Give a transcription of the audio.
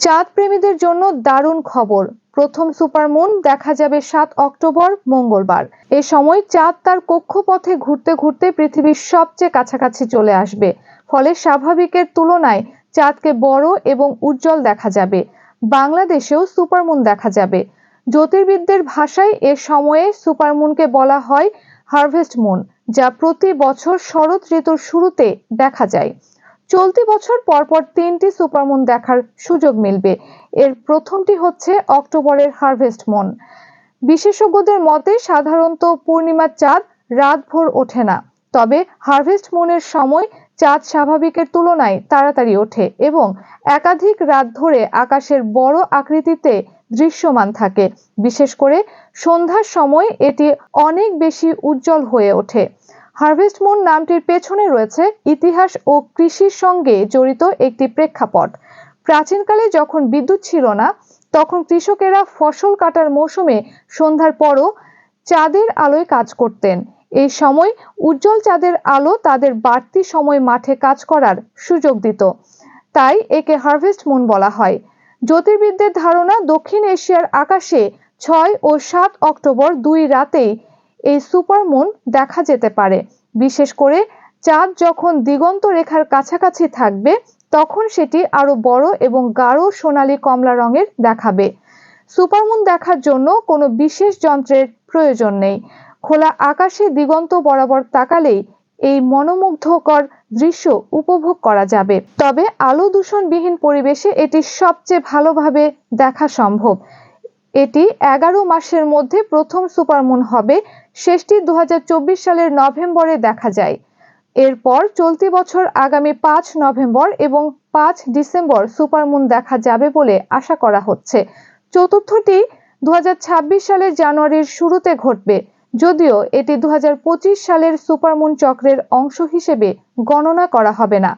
চাঁদ প্রেমীদের জন্য দারুণ খবর। প্রথম সুপারমুন দেখা যাবে সাত অক্টোবর, মঙ্গলবার। এ সময় চাঁদ তার কক্ষপথে ঘুরতে ঘুরতে পৃথিবীর সবচেয়ে কাছাকাছি চলে আসবে। ফলে স্বাভাবিকের তুলনায় চাঁদকে বড় এবং উজ্জ্বল দেখা যাবে। বাংলাদেশেও সুপারমুন দেখা যাবে। জ্যোতির্বিদদের ভাষায় এ সময়ে সুপারমুনকে বলা হয় হারভেস্ট মুন, যা প্রতি বছর শরৎ ঋতুর শুরুতে দেখা যায়। চলতি বছর পরপর তিনটি সুপারমুন দেখার সুযোগ মিলবে। এর প্রথমটি হচ্ছে অক্টোবরের হারভেস্ট মুন। বিশেষজ্ঞদের মতে, সাধারণত পূর্ণিমার চাঁদ রাত রাতভর ওঠে না। তবে হারভেস্ট মুনের সময় চাঁদ স্বাভাবিকের তুলনায় তাড়াতাড়ি ওঠে এবং একাধিক রাত ধরে আকাশের বড় আকৃতিতে দৃশ্যমান থাকে। বিশেষ করে সন্ধ্যার সময় এটি অনেক বেশি উজ্জ্বল হয়ে ওঠে। হারভেস্ট মুন নামটির পেছনে রয়েছে ইতিহাস ও কৃষির সঙ্গে জড়িত একটি প্রেক্ষাপট। প্রাচীনকালে যখন বিদ্যুৎ ছিল না, তখন কৃষকেরা ফসল কাটার মৌসুমে সন্ধ্যার পরও চাঁদের আলোয় কাজ করতেন। এই সময় উজ্জ্বল চাঁদের আলো তাদের বাড়তি সময় মাঠে কাজ করার সুযোগ দিত। তাই একে হারভেস্ট মুন বলা হয়। জ্যোতির্বিদদের ধারণা দক্ষিণ এশিয়ার আকাশে ছয় ও সাত অক্টোবর দুই রাতেই এই সুপারমুন দেখা যেতে পারে। বিশেষ করে চাঁদ যখন দিগন্ত রেখার কাছাকাছি থাকবে, তখন সেটি আরও বড় এবং গাঢ় সোনালী কমলা রঙের দেখাবে। সুপারমুন দেখার জন্য কোনো বিশেষ যন্ত্রের প্রয়োজন নেই। খোলা আকাশে দিগন্ত বরাবর তাকালেই এই মনোমুগ্ধকর দৃশ্য উপভোগ করা যাবে। তবে আলো দূষণবিহীন পরিবেশে এটি সবচেয়ে ভালোভাবে দেখা সম্ভব। এটি এগারো মাসের মধ্যে প্রথম সুপারমুন হবে। শেষটি দু হাজার চব্বিশ সালের নভেম্বরে দেখা যায়। এরপর চলতি বছর আগামী পাঁচ নভেম্বর এবং পাঁচ ডিসেম্বর সুপারমুন দেখা যাবে বলে আশা করা হচ্ছে। চতুর্থটি দু হাজার ছাব্বিশ সালের জানুয়ারির শুরুতে ঘটবে। যদিও এটি দু হাজার পঁচিশ সালের সুপারমুন চক্রের অংশ হিসেবে গণনা করা হবে না।